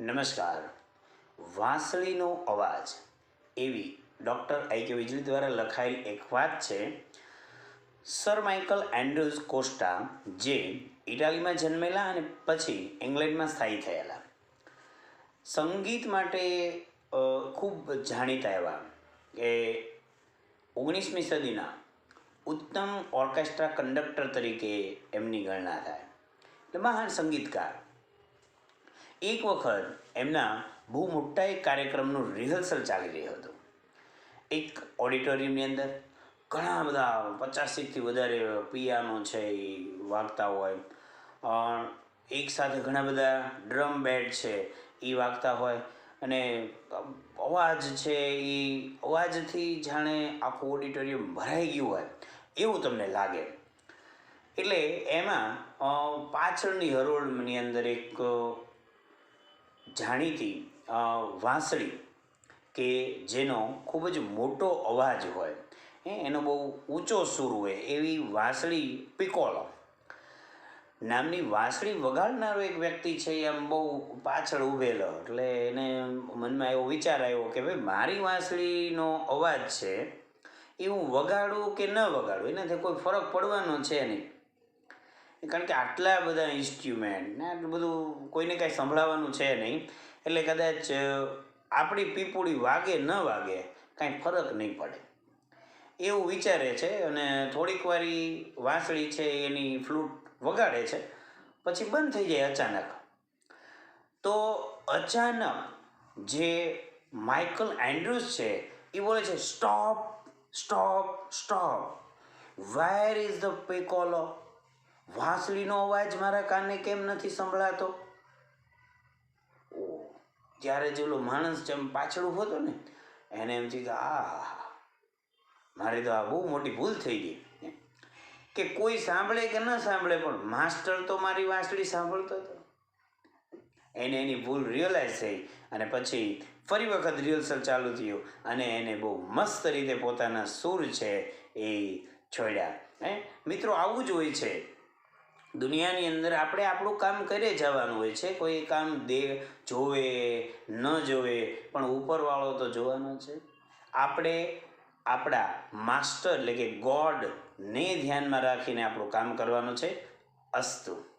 નમસ્કાર. વાંસળીનો અવાજ. એવી ડૉક્ટર આઈ કે વીજળી દ્વારા લખાયેલ એક વાત છે, સર માઇકલ એન્ડ્રુઝ કોસ્ટા, જે ઇટાલીમાં જન્મેલા અને પછી ઇંગ્લેન્ડમાં સ્થાયી થયેલા. સંગીત માટે ખૂબ જાણીતા એવા. કે ઓગણીસમી સદીના ઉત્તમ ઓર્કેસ્ટ્રા કંડક્ટર તરીકે એમની ગણના થાય. એટલે મહાન સંગીતકાર. એક વખત એમના બહુ મોટા એક કાર્યક્રમનું રિહર્સલ ચાલી રહ્યું હતું. એક ઓડિટોરિયમની અંદર ઘણા બધા પચાસેકથી વધારે પિયાનો છે એ વાગતા હોય. એક સાથે ઘણા બધા ડ્રમ બેડ છે એ વાગતા હોય. અને અવાજ છે એ અવાજથી જાણે આખું ઓડિટોરિયમ ભરાઈ ગયું હોય એવું તમને લાગે. એટલે એમાં પાછળની હરોળની અંદર એક જાણીતી વાંસળી કે જેનો ખૂબ જ મોટો અવાજ હોય એનો બહુ ઊંચો સૂર હોય એવી વાંસળી પિકોલો. નામની વાંસળી વગાડનારો એક વ્યક્તિ છે એ આમ બહુ પાછળ ઊભેલો એટલે એને મનમાં એવો વિચાર આવ્યો કે ભાઈ મારી વાંસળીનો અવાજ છે એ હું વગાડું કે ન વગાડું, એનાથી કોઈ ફરક પડવાનો છે નહીં. કારણ કે આટલા બધા ઇન્સ્ટ્રુમેન્ટ ને આટલું બધું કોઈને કાંઈ સંભળાવવાનું છે નહીં. એટલે કદાચ આપણી પીપુડી વાગે ન વાગે, કાંઈ ફરક નહીં પડે. એવું વિચારે છે અને થોડીક વારી વાંસળી છે એની ફ્લૂટ વગાડે છે, પછી બંધ થઈ જાય અચાનક. તો અચાનક જે માઇકલ એન્ડ્રુસ છે એ બોલે છે, stop stop stop. Where is the piccolo વાંસળીનો અવાજ મારા કાને કેમ નથી સંભળાતો? ઓ, જ્યારે જેલો માણસ જેમ પાછળ ઊભો હતો ને, એને એમ થયું કે આ મારી તો આ બહુ મોટી ભૂલ થઈ ગઈ. કે કોઈ સાંભળે કે ન સાંભળે, પણ માસ્ટર તો મારી વાંસળી સાંભળતો હતો. એને એની ભૂલ રિયલાઇઝ થઈ અને પછી ફરી વખત રિહર્સલ ચાલુ થયું અને એને બહુ મસ્ત રીતે પોતાના સૂર છે એ છોડ્યા. હે, મિત્રો, આવું જ હોય છે. દુનિયાની અંદર આપણે આપણું કામ કરે જવાનું હોય છે. કોઈ કામ દે, જોવે, ન જોવે, પણ ઉપરવાળો તો જોવાનો છે. આપણે આપણા માસ્ટર એટલે કે ગોડને ધ્યાનમાં રાખીને આપણું કામ કરવાનું છે. અસ્તુ.